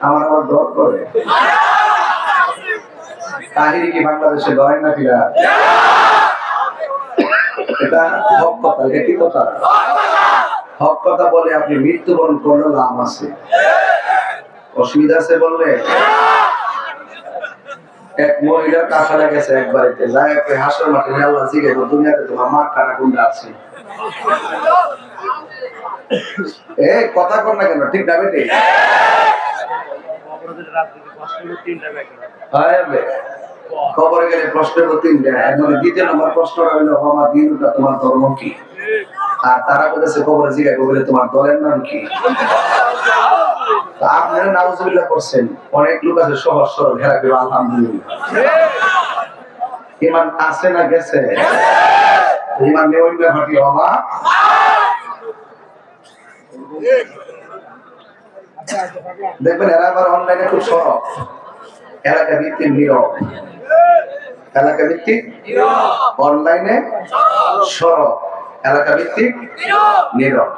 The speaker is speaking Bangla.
আমার আবার ডর করে। তাহিরি কি বাংলাদেশে ডরে না ফিরা? এটা হক কথা, এটা কি কথা? হক কথা বলে আপনি মৃত্যুবরণ করলে লাভ আছে। অসুবিধা আছে বললে? এক মহিলার কাছা লেগেছে এক বাড়িতে, যায় একটু হাসর মাঠে আল্লাহ জিগে দুনিয়াতে তোমার মা কারা কোনটা আছে। এ, কথা কর না কেন, ঠিক না বেটে। খবরে গেলে প্রশ্ন তো তিনটা। দ্বিতীয় নম্বর প্রশ্নটা হইল দিনটা তোমার ধর্ম কি? আর তারা বলেছে খবরে জিজ্ঞাসা বলে তোমার দলের নাম কি? আপনারা নাউজুবিল্লাহ করছেন। অনেক লোক আছে সহজ সরল হেরা আলহামদুলিল্লাহ। ইমান আছে না গেছে? ইমান নেওয়াই না ফাটি হমা দেখবেন এরা আবার অনলাইনে খুব সরব। এলাকা ভিত্তিক নীরব। এলাকা ভিত্তিক অনলাইনে সরব। এলাকা ভিত্তিক নীরব।